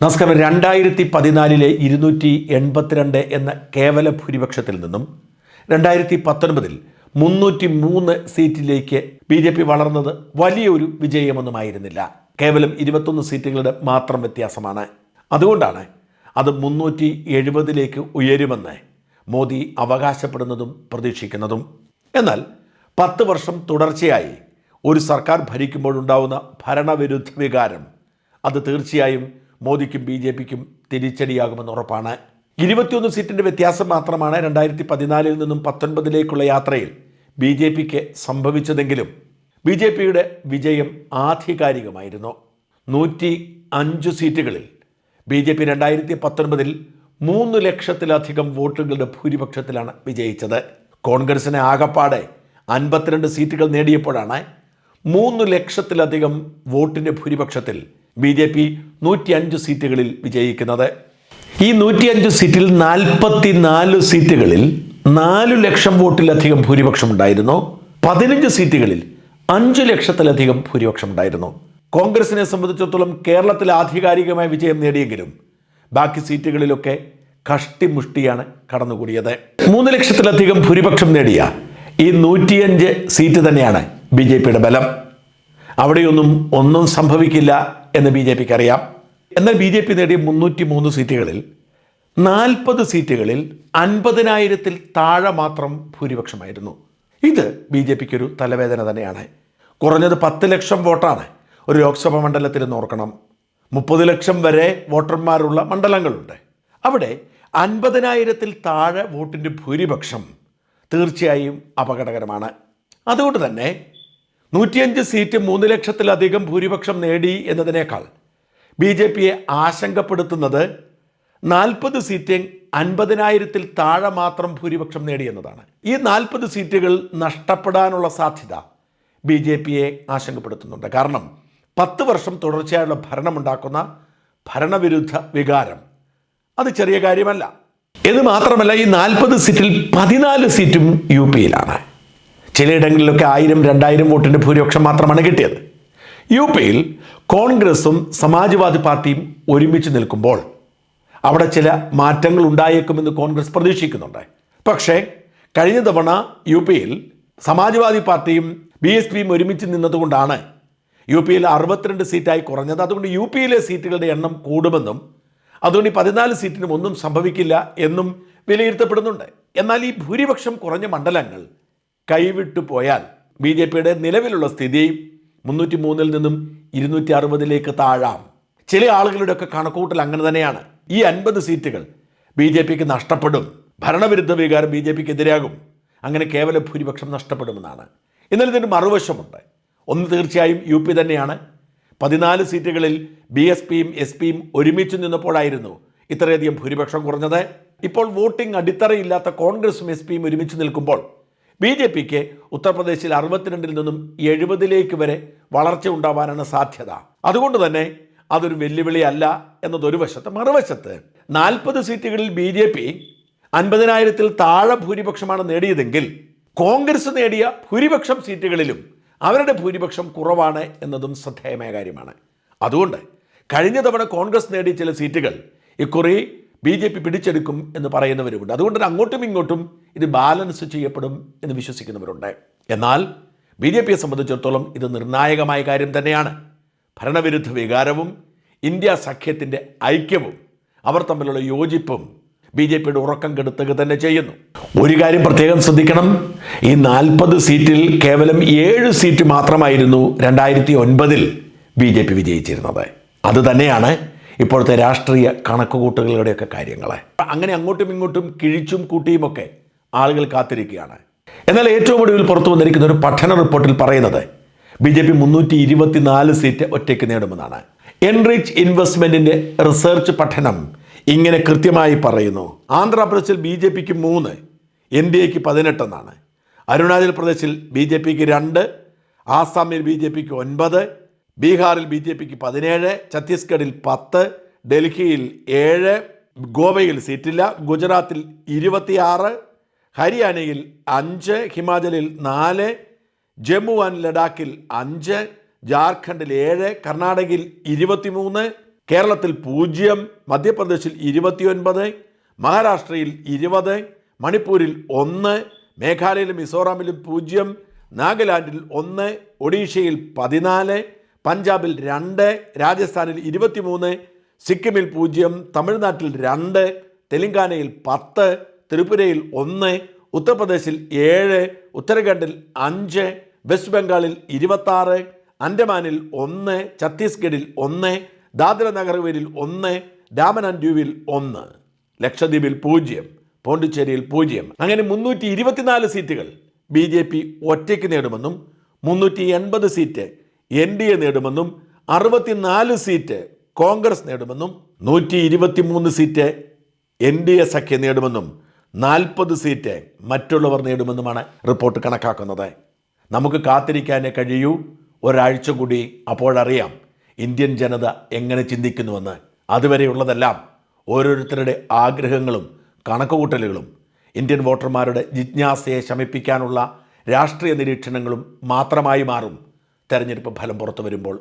നമസ്കാരം. രണ്ടായിരത്തി പതിനാലിലെ ഇരുന്നൂറ്റി എൺപത്തിരണ്ട് എന്ന കേവല ഭൂരിപക്ഷത്തിൽ നിന്നും രണ്ടായിരത്തി പത്തൊൻപതിൽ മുന്നൂറ്റി മൂന്ന് സീറ്റിലേക്ക് ബി ജെ പി വളർന്നത് വലിയൊരു വിജയമൊന്നുമായിരുന്നില്ല. കേവലം ഇരുപത്തൊന്ന് സീറ്റുകളുടെ മാത്രം വ്യത്യാസമാണ്. അതുകൊണ്ടാണ് അത് മുന്നൂറ്റി എഴുപതിലേക്ക് ഉയരുമെന്ന് മോദി അവകാശപ്പെടുന്നതും പ്രതീക്ഷിക്കുന്നതും. എന്നാൽ പത്ത് വർഷം തുടർച്ചയായി ഒരു സർക്കാർ ഭരിക്കുമ്പോഴുണ്ടാവുന്ന ഭരണവിരുദ്ധ വികാരം അത് തീർച്ചയായും മോദിക്കും ബി ജെ പിക്കും തിരിച്ചടിയാകുമെന്ന് ഉറപ്പാണ്. ഇരുപത്തിയൊന്ന് സീറ്റിന്റെ വ്യത്യാസം മാത്രമാണ് രണ്ടായിരത്തി പതിനാലിൽ നിന്നും പത്തൊൻപതിലേക്കുള്ള യാത്രയിൽ ബി ജെ പിക്ക് സംഭവിച്ചതെങ്കിലും ബി ജെ പിയുടെ വിജയം ആധികാരികമായിരുന്നു. നൂറ്റി അഞ്ച് സീറ്റുകളിൽ ബി ജെ പി രണ്ടായിരത്തി പത്തൊൻപതിൽ മൂന്ന് ലക്ഷത്തിലധികം വോട്ടുകളുടെ ഭൂരിപക്ഷത്തിലാണ് വിജയിച്ചത്. കോൺഗ്രസിനെ ആകപ്പാടെ അൻപത്തിരണ്ട് സീറ്റുകൾ നേടിയപ്പോഴാണ് മൂന്ന് ലക്ഷത്തിലധികം വോട്ടിന്റെ ഭൂരിപക്ഷത്തിൽ ബി ജെ പി നൂറ്റി അഞ്ച് സീറ്റുകളിൽ വിജയിക്കുന്നത്. ഈ നൂറ്റിയഞ്ച് സീറ്റിൽ നാൽപ്പത്തി നാല് സീറ്റുകളിൽ നാല് ലക്ഷം വോട്ടിലധികം ഭൂരിപക്ഷം ഉണ്ടായിരുന്നു. പതിനഞ്ച് സീറ്റുകളിൽ അഞ്ച് ലക്ഷത്തിലധികം ഭൂരിപക്ഷം ഉണ്ടായിരുന്നു. കോൺഗ്രസിനെ സംബന്ധിച്ചിടത്തോളം കേരളത്തിൽ ആധികാരികമായ വിജയം നേടിയെങ്കിലും ബാക്കി സീറ്റുകളിലൊക്കെ കഷ്ടിമുഷ്ടിയാണ് കടന്നുകൂടിയത്. മൂന്ന് ലക്ഷത്തിലധികം ഭൂരിപക്ഷം നേടിയ ഈ നൂറ്റിയഞ്ച് സീറ്റ് തന്നെയാണ് ബി ജെ പിയുടെ ബലം. അവിടെയൊന്നും ഒന്നും സംഭവിക്കില്ല. എന്ന് ബി ജെ പിക്ക് അറിയാം. എന്നാൽ ബി ജെ പി നേടിയ മുന്നൂറ്റി മൂന്ന് സീറ്റുകളിൽ നാൽപ്പത് സീറ്റുകളിൽ അൻപതിനായിരത്തിൽ താഴെ മാത്രം ഭൂരിപക്ഷമായിരുന്നു. ഇത് ബി ജെ പിക്ക് ഒരു തലവേദന തന്നെയാണ്. കുറഞ്ഞത് പത്ത് ലക്ഷം വോട്ടാണ് ഒരു ലോക്സഭാ മണ്ഡലത്തിൽ നോർക്കണം മുപ്പത് ലക്ഷം വരെ വോട്ടർമാരുള്ള മണ്ഡലങ്ങളുണ്ട്. അവിടെ അൻപതിനായിരത്തിൽ താഴെ വോട്ടിന്റെ ഭൂരിപക്ഷം തീർച്ചയായും അപകടകരമാണ്. അതുകൊണ്ട് തന്നെ നൂറ്റിയഞ്ച് സീറ്റ് മൂന്ന് ലക്ഷത്തിലധികം ഭൂരിപക്ഷം നേടി എന്നതിനേക്കാൾ ബി ജെ പിയെ ആശങ്കപ്പെടുത്തുന്നത് നാൽപ്പത് സീറ്റ് അൻപതിനായിരത്തിൽ താഴെ മാത്രം ഭൂരിപക്ഷം നേടിയെന്നതാണ് ഈ നാൽപ്പത് സീറ്റുകൾ നഷ്ടപ്പെടാനുള്ള സാധ്യത ബി ജെ പിയെ ആശങ്കപ്പെടുത്തുന്നുണ്ട്. കാരണം പത്ത് വർഷം തുടർച്ചയായുള്ള ഭരണമുണ്ടാക്കുന്ന ഭരണവിരുദ്ധ വികാരം അത് ചെറിയ കാര്യമല്ല. ഇത് മാത്രമല്ല ഈ നാൽപ്പത് സീറ്റിൽ പതിനാല് സീറ്റും യു പിയിലാണ് ചിലയിടങ്ങളിലൊക്കെ ആയിരം രണ്ടായിരം വോട്ടിന്റെ ഭൂരിപക്ഷം മാത്രമാണ് കിട്ടിയത്. യു പിയിൽ കോൺഗ്രസും സമാജ്വാദി പാർട്ടിയും ഒരുമിച്ച് നിൽക്കുമ്പോൾ അവിടെ ചില മാറ്റങ്ങൾ ഉണ്ടായേക്കുമെന്ന് കോൺഗ്രസ് പ്രതീക്ഷിക്കുന്നുണ്ട്. പക്ഷേ കഴിഞ്ഞ തവണ യു പിയിൽ സമാജ്വാദി പാർട്ടിയും ബി എസ് പിയും ഒരുമിച്ച് നിന്നതുകൊണ്ടാണ് യു പിയിൽ അറുപത്തിരണ്ട് സീറ്റായി കുറഞ്ഞത്. അതുകൊണ്ട് യു പിയിലെ സീറ്റുകളുടെ എണ്ണം കൂടുമെന്നും അതുകൊണ്ട് ഈ പതിനാല് സീറ്റിനും ഒന്നും സംഭവിക്കില്ല എന്നും വിലയിരുത്തപ്പെടുന്നുണ്ട്. എന്നാൽ ഈ ഭൂരിപക്ഷം കുറഞ്ഞ മണ്ഡലങ്ങൾ കൈവിട്ടു പോയാൽ ബി ജെ പിയുടെ നിലവിലുള്ള സ്ഥിതി മുന്നൂറ്റി മൂന്നിൽ നിന്നും ഇരുന്നൂറ്റി അറുപതിലേക്ക് താഴാം. ചില ആളുകളുടെയൊക്കെ കണക്കൂട്ടൽ അങ്ങനെ തന്നെയാണ്. ഈ അൻപത് സീറ്റുകൾ ബി ജെ പിക്ക് നഷ്ടപ്പെടും. ഭരണവിരുദ്ധ വികാരം ബി ജെ പിക്ക് എതിരാകും. അങ്ങനെ കേവല ഭൂരിപക്ഷം നഷ്ടപ്പെടുമെന്നാണ്. എന്നാൽ ഇതിന്റെ മറുവശമുണ്ട്. ഒന്ന് തീർച്ചയായും യു പി തന്നെയാണ്. പതിനാല് സീറ്റുകളിൽ ബി എസ് പിയും എസ് പിയും ഒരുമിച്ച് നിന്നപ്പോഴായിരുന്നു ഇത്രയധികം ഭൂരിപക്ഷം കുറഞ്ഞത്. ഇപ്പോൾ വോട്ടിംഗ് അടിത്തറയില്ലാത്ത കോൺഗ്രസും എസ് പിയും ഒരുമിച്ച് നിൽക്കുമ്പോൾ ബി ജെ പിക്ക് ഉത്തർപ്രദേശിൽ അറുപത്തിരണ്ടിൽ നിന്നും എഴുപതിലേക്ക് വരെ വളർച്ച ഉണ്ടാവാനാണ് സാധ്യത. അതുകൊണ്ട് തന്നെ അതൊരു വെല്ലുവിളിയല്ല എന്നതൊരു വശത്ത് മറുവശത്ത് നാൽപ്പത് സീറ്റുകളിൽ ബി ജെ പി അൻപതിനായിരത്തിൽ താഴെ ഭൂരിപക്ഷമാണ് നേടിയതെങ്കിൽ കോൺഗ്രസ് നേടിയ ഭൂരിപക്ഷം സീറ്റുകളിലും അവരുടെ ഭൂരിപക്ഷം കുറവാണ് എന്നതും ശ്രദ്ധേയമായ കാര്യമാണ്. അതുകൊണ്ട് കഴിഞ്ഞ തവണ കോൺഗ്രസ് നേടിയ ചില സീറ്റുകൾ ഇക്കുറി ബി ജെ പി പിടിച്ചെടുക്കും എന്ന് പറയുന്നവരുമുണ്ട്. അതുകൊണ്ട് തന്നെ അങ്ങോട്ടും ഇങ്ങോട്ടും ഇത് ബാലൻസ് ചെയ്യപ്പെടും എന്ന് വിശ്വസിക്കുന്നവരുണ്ട്. എന്നാൽ ബി ജെ പിയെ സംബന്ധിച്ചിടത്തോളം ഇത് നിർണായകമായ കാര്യം തന്നെയാണ്. ഭരണവിരുദ്ധ വികാരവും ഇന്ത്യ സഖ്യത്തിന്റെ ഐക്യവും അവർ തമ്മിലുള്ള യോജിപ്പും ബി ജെ പിയുടെ ഉറക്കം കെടുത്തുക തന്നെ ചെയ്യുന്നു. ഒരു കാര്യം പ്രത്യേകം ശ്രദ്ധിക്കണം. ഈ നാൽപ്പത് സീറ്റിൽ കേവലം ഏഴ് സീറ്റ് മാത്രമായിരുന്നു രണ്ടായിരത്തി ഒൻപതിൽ ബി ജെ പി വിജയിച്ചിരുന്നത്. അത് തന്നെയാണ് ഇപ്പോഴത്തെ രാഷ്ട്രീയ കണക്കുകൂട്ടുകളുടെയൊക്കെ കാര്യങ്ങളെ. അങ്ങനെ അങ്ങോട്ടും ഇങ്ങോട്ടും കിഴിച്ചും കൂട്ടിയുമൊക്കെ ആളുകൾ കാത്തിരിക്കുകയാണ്. എന്നാൽ ഏറ്റവും ഒടുവിൽ പുറത്തു വന്നിരിക്കുന്ന ഒരു പഠന റിപ്പോർട്ടിൽ പറയുന്നത് ബി ജെ പി മുന്നൂറ്റി ഇരുപത്തിനാല് സീറ്റ് ഒറ്റയ്ക്ക് നേടുമെന്നാണ്. എൻറിച്ച് ഇൻവെസ്റ്റ്മെന്റിന്റെ റിസർച്ച് പഠനം ഇങ്ങനെ കൃത്യമായി പറയുന്നു. ആന്ധ്രാപ്രദേശിൽ ബി ജെ പിക്ക് മൂന്ന് എൻ ഡി എക്ക് പതിനെട്ടെന്നാണ്. അരുണാചൽ പ്രദേശിൽ ബി ജെ പിക്ക് രണ്ട് ആസാമിൽ ബി ജെ പിക്ക് ഒൻപത് ബീഹാറിൽ ബി ജെ പിക്ക് പതിനേഴ് ഛത്തീസ്ഗഡിൽ പത്ത് ഡൽഹിയിൽ ഏഴ് ഗോവയിൽ സീറ്റില്ല ഗുജറാത്തിൽ ഇരുപത്തിയാറ് ഹരിയാനയിൽ അഞ്ച് ഹിമാചലിൽ നാല് ജമ്മു ആൻഡ് ലഡാക്കിൽ അഞ്ച് ജാർഖണ്ഡിൽ ഏഴ് കർണാടകയിൽ ഇരുപത്തിമൂന്ന് കേരളത്തിൽ പൂജ്യം മധ്യപ്രദേശിൽ ഇരുപത്തിയൊൻപത് മഹാരാഷ്ട്രയിൽ ഇരുപത് മണിപ്പൂരിൽ ഒന്ന് മേഘാലയയിലും മിസോറാമിലും പൂജ്യം നാഗാലാൻഡിൽ ഒന്ന് ഒഡീഷയിൽ പതിനാല് പഞ്ചാബിൽ രണ്ട് രാജസ്ഥാനിൽ ഇരുപത്തിമൂന്ന് സിക്കിമിൽ പൂജ്യം തമിഴ്നാട്ടിൽ രണ്ട് തെലങ്കാനയിൽ പത്ത് ത്രിപുരയിൽ ഒന്ന് ഉത്തർപ്രദേശിൽ ഏഴ് ഉത്തരാഖണ്ഡിൽ അഞ്ച് വെസ്റ്റ് ബംഗാളിൽ ഇരുപത്താറ് അൻഡമാനിൽ ഒന്ന് ഛത്തീസ്ഗഡിൽ ഒന്ന് ദാദ്ര നഗർവേലിൽ ഒന്ന് ഡാമൻ ആൻഡ് ഡ്യൂവിൽ ഒന്ന് ലക്ഷദ്വീപിൽ പൂജ്യം പോണ്ടിച്ചേരിയിൽ പൂജ്യം. അങ്ങനെ മുന്നൂറ്റി ഇരുപത്തിനാല് സീറ്റുകൾ ബി ജെ പി ഒറ്റയ്ക്ക് നേടുമെന്നും മുന്നൂറ്റി എൺപത് സീറ്റ് എൻ ഡി എ നേടുമെന്നും അറുപത്തിനാല് സീറ്റ് കോൺഗ്രസ് നേടുമെന്നും നൂറ്റി ഇരുപത്തിമൂന്ന് സീറ്റ് എൻ ഡി എ സഖ്യം നേടുമെന്നും നാൽപ്പത് സീറ്റ് മറ്റുള്ളവർ നേടുമെന്നുമാണ് റിപ്പോർട്ട് കണക്കാക്കുന്നത്. നമുക്ക് കാത്തിരിക്കാനേ കഴിയൂ. ഒരാഴ്ച കൂടി അപ്പോഴറിയാം ഇന്ത്യൻ ജനത എങ്ങനെ ചിന്തിക്കുന്നുവെന്ന്. അതുവരെയുള്ളതെല്ലാം ഓരോരുത്തരുടെ ആഗ്രഹങ്ങളും കണക്കുകൂട്ടലുകളും ഇന്ത്യൻ വോട്ടർമാരുടെ ജിജ്ഞാസയെ ശമിപ്പിക്കാനുള്ള രാഷ്ട്രീയ നിരീക്ഷണങ്ങളും മാത്രമായി മാറും. തെരഞ്ഞെടുപ്പ് ഫലം പുറത്തു വരുമ്പോൾ